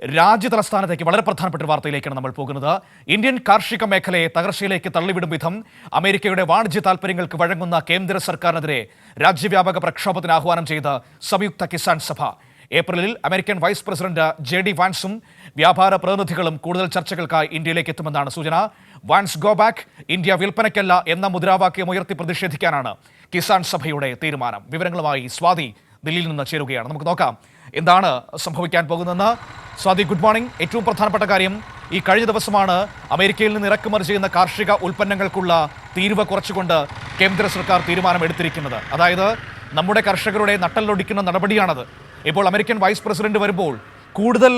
രാജ്യതലസ്ഥാനത്തേക്ക് വളരെ പ്രധാനപ്പെട്ട ഒരു വാർത്തയിലേക്കാണ് നമ്മൾ പോകുന്നത്. ഇന്ത്യൻ കാർഷിക മേഖലയെ തകർച്ചയിലേക്ക് തള്ളിവിടും വിധം അമേരിക്കയുടെ വാണിജ്യ താൽപ്പര്യങ്ങൾക്ക് വഴങ്ങുന്ന കേന്ദ്ര സർക്കാരിനെതിരെ രാജ്യവ്യാപക പ്രക്ഷോഭത്തിന് ആഹ്വാനം ചെയ്ത് സംയുക്ത കിസാൻ സഭ. ഏപ്രിലിൽ American vice president J D വാൻസും വ്യാപാര പ്രതിനിധികളും കൂടുതൽ ചർച്ചകൾക്കായി ഇന്ത്യയിലേക്ക് എത്തുമെന്നാണ് സൂചന. വാൻസ് ഗോ ബാക്ക് ഇന്ത്യ വിൽപ്പനയ്ക്കല്ല എന്ന മുദ്രാവാക്യം ഉയർത്തി പ്രതിഷേധിക്കാനാണ് കിസാൻ സഭയുടെ തീരുമാനം. വിവരങ്ങളുമായി സ്വാതി ദില്ലിയിൽ നിന്ന് ചേരുകയാണ്. നമുക്ക് നോക്കാം എന്താണ് സംഭവിക്കാൻ പോകുന്നതെന്ന്. Swathi good morning. ഏറ്റവും പ്രധാനപ്പെട്ട കാര്യം ഈ കഴിഞ്ഞ ദിവസമാണ് അമേരിക്കയിൽ നിന്ന് ഇറക്കുമതി ചെയ്യുന്ന കാർഷിക ഉൽപ്പന്നങ്ങൾക്കുള്ള തീരുവ കുറച്ചുകൊണ്ട് കേന്ദ്ര സർക്കാർ തീരുമാനം എടുത്തിരിക്കുന്നത് അതായത് നമ്മുടെ കർഷകരുടെ നട്ടലൊടിക്കുന്ന നടപടിയാണത്. ഇപ്പോൾ അമേരിക്കൻ വൈസ് പ്രസിഡന്റ് വരുമ്പോൾ കൂടുതൽ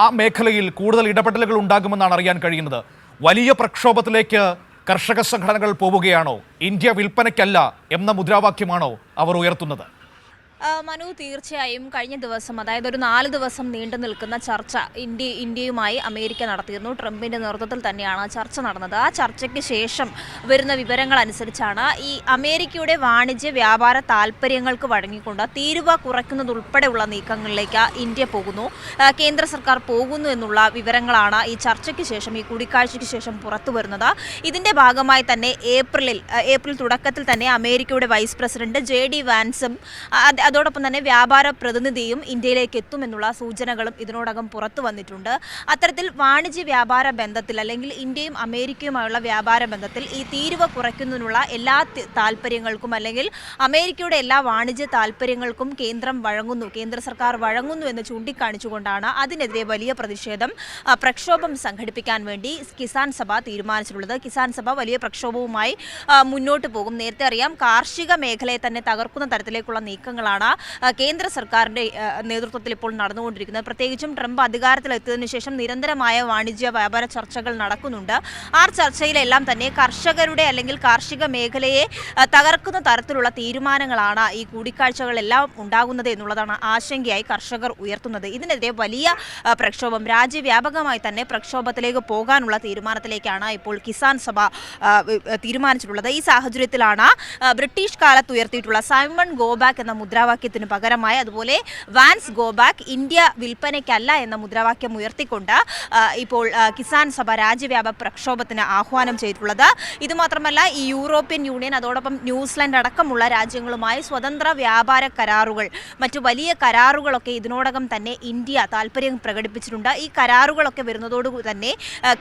ആ മേഖലയിൽ കൂടുതൽ ഇടപെടലുകൾ ഉണ്ടാകുമെന്നാണ് അറിയാൻ കഴിയുന്നത്. വലിയ പ്രക്ഷോഭത്തിലേക്ക് കർഷക സംഘടനകൾ പോവുകയാണോ? ഇന്ത്യ വിൽപ്പനയ്ക്കല്ല എന്ന മുദ്രാവാക്യമാണോ അവർ ഉയർത്തുന്നത്? മനു തീർച്ചയായും കഴിഞ്ഞ ദിവസം അതായത് ഒരു നാല് ദിവസം നീണ്ടു നിൽക്കുന്ന ചർച്ച ഇന്ത്യ ഇന്ത്യയുമായി അമേരിക്ക നടത്തിയിരുന്നു. ട്രംപിന്റെ നേതൃത്വത്തിൽ തന്നെയാണ് ചർച്ച നടന്നത്. ആ ചർച്ചയ്ക്ക് ശേഷം വരുന്ന വിവരങ്ങൾ അനുസരിച്ചാണ് ഈ അമേരിക്കയുടെ വാണിജ്യ വ്യാപാര താല്പര്യങ്ങൾക്ക് വഴങ്ങിക്കൊണ്ട് തീരുവ കുറയ്ക്കുന്നതുൾപ്പെടെയുള്ള നീക്കങ്ങളിലേക്ക് ഇന്ത്യ പോകുന്നു. കേന്ദ്ര സർക്കാർ പോകുന്നു എന്നുള്ള വിവരങ്ങളാണ് ഈ ചർച്ചയ്ക്ക് ശേഷം ഈ കൂടിക്കാഴ്ചയ്ക്ക് ശേഷം പുറത്തു വരുന്നത്. ഇതിന്റെ ഭാഗമായി തന്നെ ഏപ്രിലിൽ ഏപ്രിൽ തുടക്കത്തിൽ തന്നെ അമേരിക്കയുടെ വൈസ് പ്രസിഡന്റ് ജെ ഡി വാൻസും അതോടൊപ്പം തന്നെ വ്യാപാര പ്രതിനിധിയും ഇന്ത്യയിലേക്ക് എത്തുമെന്നുള്ള സൂചനകളും ഇതിനോടകം പുറത്തു വന്നിട്ടുണ്ട്. അത്തരത്തിൽ വാണിജ്യ വ്യാപാര ബന്ധത്തിൽ അല്ലെങ്കിൽ ഇന്ത്യയും അമേരിക്കയുമായുള്ള വ്യാപാര ബന്ധത്തിൽ ഈ തീരുവ കുറയ്ക്കുന്നതിനുള്ള എല്ലാ താല്പര്യങ്ങൾക്കും അല്ലെങ്കിൽ അമേരിക്കയുടെ എല്ലാ വാണിജ്യ താല്പര്യങ്ങൾക്കും കേന്ദ്രം വഴങ്ങുന്നു കേന്ദ്ര സർക്കാർ വഴങ്ങുന്നു എന്ന് ചൂണ്ടിക്കാണിച്ചുകൊണ്ടാണ് അതിനെതിരെ വലിയ പ്രതിഷേധം പ്രക്ഷോഭം സംഘടിപ്പിക്കാൻ വേണ്ടി കിസാൻ സഭ തീരുമാനിച്ചിട്ടുള്ളത്. കിസാൻ സഭ വലിയ പ്രക്ഷോഭവുമായി മുന്നോട്ട് പോകും. നേരത്തെ അറിയാം കാർഷിക മേഖലയെ തന്നെ തകർക്കുന്ന തരത്തിലേക്കുള്ള നീക്കങ്ങളാണ് ആ, കേന്ദ്ര സർക്കാരിന്റെ നേതൃത്വത്തിൽ ഇപ്പോൾ നടന്നുകൊണ്ടിരിക്കുന്നത്. പ്രത്യേകിച്ചും ട്രംപ് അധികാരത്തിലെത്തിയതിനു ശേഷം നിരന്തരമായ വാണിജ്യ വ്യാപാര ചർച്ചകൾ നടക്കുന്നുണ്ട്. ആ ചർച്ചയിലെല്ലാം തന്നെ കർഷകരുടെ അല്ലെങ്കിൽ കാർഷിക മേഖലയെ തകർക്കുന്ന തരത്തിലുള്ള തീരുമാനങ്ങളാണ് ഈ കൂടിക്കാഴ്ചകളെല്ലാം ഉണ്ടാകുന്നത് എന്നുള്ളതാണ് ആശങ്കയായി കർഷകർ ഉയർത്തുന്നത്. ഇതിനെതിരെ വലിയ പ്രക്ഷോഭം രാജ്യവ്യാപകമായി തന്നെ പ്രക്ഷോഭത്തിലേക്ക് പോകാനുള്ള തീരുമാനത്തിലേക്കാണ് ഇപ്പോൾ കിസാൻ സഭ തീരുമാനിച്ചിട്ടുള്ളത്. ഈ സാഹചര്യത്തിലാണ് ബ്രിട്ടീഷ് കാലത്ത് ഉയർത്തിയിട്ടുള്ള സൈമൺ ഗോബാക്ക് എന്ന മുദ്രാവാക്യത്തിന് പകരമായി അതുപോലെ വാൻസ് ഗോ ബാക്ക് ഇന്ത്യ വിൽപ്പനയ്ക്കല്ല എന്ന മുദ്രാവാക്യം ഉയർത്തിക്കൊണ്ട് ഇപ്പോൾ കിസാൻ സഭ രാജ്യവ്യാപക പ്രക്ഷോഭത്തിന് ആഹ്വാനം ചെയ്തിട്ടുള്ളത്. ഇതുമാത്രമല്ല ഈ യൂറോപ്യൻ യൂണിയൻ അതോടൊപ്പം ന്യൂസിലാൻഡ് അടക്കമുള്ള രാജ്യങ്ങളുമായി സ്വതന്ത്ര വ്യാപാര കരാറുകൾ മറ്റു വലിയ കരാറുകളൊക്കെ ഇതിനോടകം തന്നെ ഇന്ത്യ താല്പര്യം പ്രകടിപ്പിച്ചിട്ടുണ്ട്. ഈ കരാറുകളൊക്കെ വരുന്നതോടു തന്നെ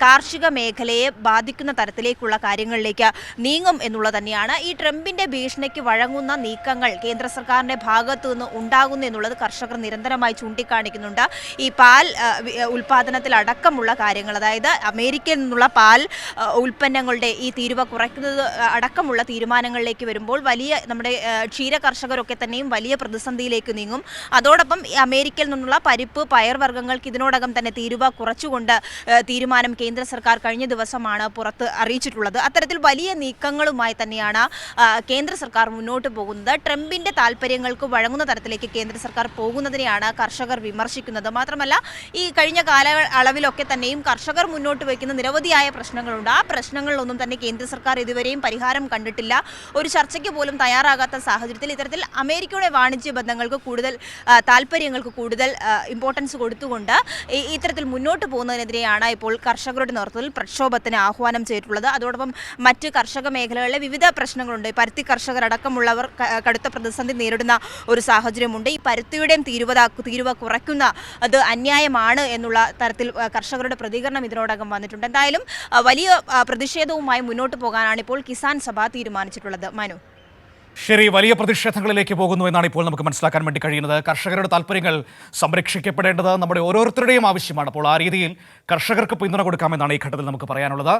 കാർഷിക മേഖലയെ ബാധിക്കുന്ന തരത്തിലേക്കുള്ള കാര്യങ്ങളിലേക്ക് നീങ്ങും എന്നുള്ളത് തന്നെയാണ്. ഈ ട്രംപിന്റെ ഭീഷണിക്ക് വഴങ്ങുന്ന നീക്കങ്ങൾ കേന്ദ്ര സർക്കാരിന്റെ ഭാഗത്തു നിന്ന് ഉണ്ടാകുന്നു എന്നുള്ളത് കർഷകർ നിരന്തരമായി ചൂണ്ടിക്കാണിക്കുന്നുണ്ട്. ഈ പാൽ ഉൽപാദനത്തിൽ അടക്കമുള്ള കാര്യങ്ങൾ അതായത് അമേരിക്കയിൽ നിന്നുള്ള പാൽ ഉൽപ്പന്നങ്ങളുടെ ഈ തീരുവ കുറയ്ക്കുന്നത് അടക്കമുള്ള തീരുമാനങ്ങളിലേക്ക് വരുമ്പോൾ വലിയ നമ്മുടെ ക്ഷീര കർഷകരൊക്കെ തന്നെയും വലിയ പ്രതിസന്ധിയിലേക്ക് നീങ്ങും. അതോടൊപ്പം അമേരിക്കയിൽ നിന്നുള്ള പരിപ്പ് പയർവർഗങ്ങൾക്ക് ഇതിനോടകം തന്നെ തീരുവ കുറച്ചുകൊണ്ട് തീരുമാനം കേന്ദ്ര സർക്കാർ കഴിഞ്ഞ ദിവസമാണ് പുറത്ത് അറിയിച്ചിട്ടുള്ളത്. അത്തരത്തിൽ വലിയ നീക്കങ്ങളുമായി തന്നെയാണ് കേന്ദ്ര സർക്കാർ മുന്നോട്ട് പോകുന്നത്. ട്രംപിന്റെ താല്പര്യങ്ങൾക്ക് വഴങ്ങുന്ന തരത്തിലേക്ക് കേന്ദ്ര സർക്കാർ പോകുന്നതിനെയാണ് കർഷകർ വിമർശിക്കുന്നത്. മാത്രമല്ല ഈ കഴിഞ്ഞ കാല അളവിലൊക്കെ തന്നെയും കർഷകർ മുന്നോട്ട് വയ്ക്കുന്ന നിരവധിയായ പ്രശ്നങ്ങളുണ്ട്. ആ പ്രശ്നങ്ങളിലൊന്നും തന്നെ കേന്ദ്ര സർക്കാർ ഇതുവരെയും പരിഹാരം കണ്ടിട്ടില്ല. ഒരു ചർച്ചയ്ക്ക് പോലും തയ്യാറാകാത്ത സാഹചര്യത്തിൽ ഇത്തരത്തിൽ അമേരിക്കയുടെ വാണിജ്യ ബന്ധങ്ങൾക്ക് കൂടുതൽ താല്പര്യങ്ങൾക്ക് കൂടുതൽ ഇമ്പോർട്ടൻസ് കൊടുത്തുകൊണ്ട് ഇത്തരത്തിൽ മുന്നോട്ട് പോകുന്നതിനെതിരെയാണ് ഇപ്പോൾ കർഷകരുടെ നേതൃത്വത്തിൽ പ്രക്ഷോഭത്തിന് ആഹ്വാനം ചെയ്തിട്ടുള്ളത്. അതോടൊപ്പം മറ്റ് കർഷക മേഖലകളിലെ വിവിധ പ്രശ്നങ്ങളുണ്ട്. പരുത്തി കർഷകരടക്കമുള്ളവർ കടുത്ത പ്രതിസന്ധി നേരിടുന്ന ഒരു സാഹചര്യമുണ്ട്. ഈ പരുത്തിയുടെയും തീരുവത തീരുവ കുറയ്ക്കുന്ന അത് അന്യായമാണ് എന്നുള്ള തരത്തിൽ കർഷകരുടെ പ്രതികരണം ഇതിനോടകം വന്നിട്ടുണ്ട്. എന്തായാലും വലിയ പ്രതിഷേധവുമായി മുന്നോട്ട് പോകാനാണ് ഇപ്പോൾ കിസാൻ സഭ തീരുമാനിച്ചിട്ടുള്ളത്. മനു. ശരി വലിയ പ്രതിഷേധങ്ങളിലേക്ക് പോകുന്നു എന്നാണ് ഇപ്പോൾ നമുക്ക് മനസ്സിലാക്കാൻ വേണ്ടി കഴിയുന്നത്. കർഷകരുടെ താല്പര്യങ്ങൾ സംരക്ഷിക്കപ്പെടേണ്ടത് നമ്മുടെ ഓരോരുത്തരുടെയും ആവശ്യമാണ്. അപ്പോൾ ആ രീതിയിൽ കർഷകർക്ക് പിന്തുണ കൊടുക്കാമെന്നാണ് ഈ ഘട്ടത്തിൽ നമുക്ക് പറയാനുള്ളത്.